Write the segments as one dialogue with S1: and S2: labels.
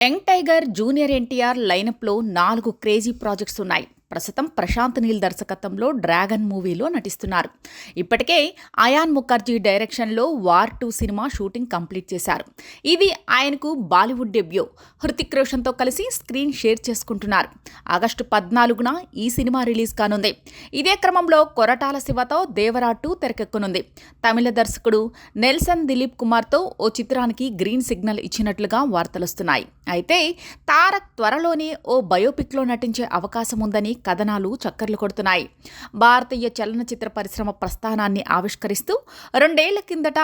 S1: Young tiger junior NTR లైనప్లో నాలుగు crazy projects ఉన్నాయి. ప్రస్తుతం ప్రశాంత్ నీల్ దర్శకత్వంలో డ్రాగన్ మూవీలో నటిస్తున్నారు. ఇప్పటికే అయాన్ ముఖర్జీ డైరెక్షన్లో war two cinema shooting complete చేశారు. ఇది ఆయనకు బాలీవుడ్ డెబ్యూ. హృతిక్ రోషన్తో కలిసి స్క్రీన్ షేర్ చేసుకుంటున్నారు. ఆగస్టు పద్నాలుగున ఈ సినిమా రిలీజ్ కానుంది. ఇదే క్రమంలో కొరటాల శివతో దేవరా టూ తెరకెక్కనుంది. తమిళ దర్శకుడు నెల్సన్ దిలీప్ కుమార్తో ఓ చిత్రానికి గ్రీన్ సిగ్నల్ ఇచ్చినట్లుగా వార్తలొస్తున్నాయి. అయితే తారక్ త్వరలోనే ఓ బయోపిక్లో నటించే అవకాశం ఉందని కథనాలు చక్కర్లు కొడుతున్నాయి. భారతీయ చలనచిత్ర పరిశ్రమ ప్రస్థానాన్ని ఆవిష్కరిస్తూ రెండేళ్ళ కిందట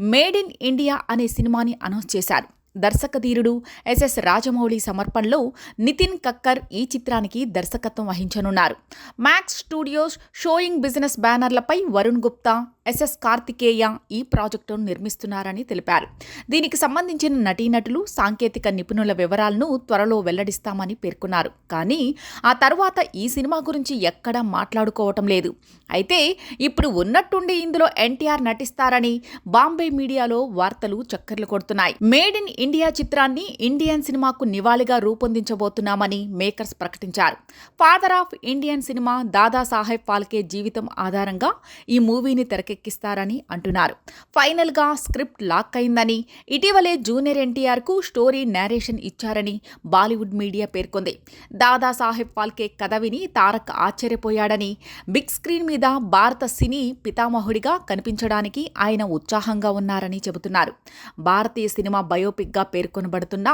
S1: మేడ్ ఇన్ ఇండియా అనే సినిమాని అనౌన్స్ చేశారు. దర్శకధీరుడు ఎస్ఎస్ రాజమౌళి సమర్పణలో నితిన్ కక్కర్ ఈ చిత్రానికి దర్శకత్వం వహించనున్నారు. మ్యాక్స్ స్టూడియోస్ షోయింగ్ బిజినెస్ బ్యానర్లపై వరుణ్ గుప్తా ఎస్ఎస్ కార్తికేయ ఈ ప్రాజెక్టును నిర్మిస్తున్నారని తెలిపారు. దీనికి సంబంధించిన నటీనటులు సాంకేతిక నిపుణుల వివరాలను త్వరలో వెల్లడిస్తామని పేర్కొన్నారు. కానీ ఆ తర్వాత ఈ సినిమా గురించి ఎక్కడా మాట్లాడుకోవటం లేదు. అయితే ఇప్పుడు ఉన్నట్టుండి ఇందులో ఎన్టీఆర్ నటిస్తారని బాంబే మీడియాలో వార్తలు చక్కర్లు కొడుతున్నాయి. మేడ్ ఇన్ ఇండియా చిత్రాన్ని ఇండియన్ సినిమాకు నివాళిగా రూపొందించబోతున్నామని మేకర్స్ ప్రకటించారు. Father of Indian cinema Dadasaheb Phalke జీవితం ఆధారంగా ఈ మూవీని తెరకెక్కి తెరకెక్కిస్తారని అంటున్నారు. ఫైనల్గా స్క్రిప్ట్ లాక్ అయిందని ఇటీవలే జూనియర్ ఎన్టీఆర్కు స్టోరీ నేరేషన్ ఇచ్చారని బాలీవుడ్ మీడియా పేర్కొంది. దాదాసాహెబ్ ఫాల్కే కథ విని తారక్ ఆశ్చర్యపోయాడని బిగ్ స్క్రీన్ మీద భారత సినీ పితామహుడిగా కనిపించడానికి ఆయన ఉత్సాహంగా ఉన్నారని చెబుతున్నారు. భారతీయ సినిమా బయోపిక్గా పేర్కొనబడుతున్న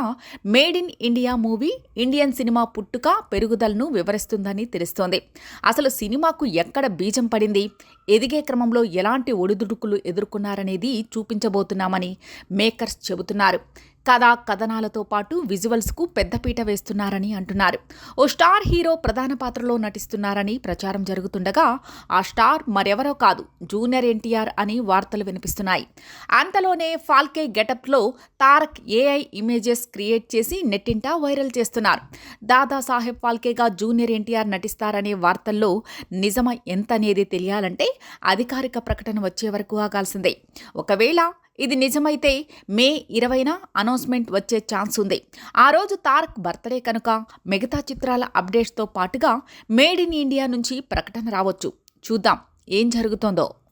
S1: made in India movie Indian cinema పుట్టుక పెరుగుదలను వివరిస్తుందని తెలుస్తోంది. అసలు సినిమాకు ఎక్కడ బీజం పడింది? ఎదిగే క్రమంలో ఎలా ఎలాంటి ఒడిదుడుకులు ఎదుర్కొన్నారనేది చూపించబోతున్నామని మేకర్స్ చెబుతున్నారు. కథా కథనాలతో పాటు విజువల్స్కు పెద్దపీట వేస్తున్నారని అంటున్నారు. ఓ స్టార్ హీరో ప్రధాన పాత్రలో నటిస్తున్నారని ప్రచారం జరుగుతుండగా ఆ స్టార్ మరెవరో కాదు జూనియర్ ఎన్టీఆర్ అని వార్తలు వినిపిస్తున్నాయి. అంతలోనే ఫాల్కే గెటప్లో తారక్ ఏఐ ఇమేజెస్ క్రియేట్ చేసి నెట్టింటా వైరల్ చేస్తున్నారు. దాదాసాహెబ్ ఫాల్కేగా జూనియర్ ఎన్టీఆర్ నటిస్తారనే వార్తల్లో నిజమ ఎంత అనేది తెలియాలంటే అధికారిక ప్రకటన వచ్చే వరకు ఆగాల్సిందే. ఒకవేళ ఇది నిజమైతే మే ఇరవైన అనౌన్స్మెంట్ వచ్చే ఛాన్స్ ఉంది. ఆ రోజు తారక్ బర్త్డే కనుక మిగతా చిత్రాల అప్డేట్స్తో పాటుగా మేడ్ ఇన్ ఇండియా నుంచి ప్రకటన రావచ్చు. చూద్దాం ఏం జరుగుతోందో.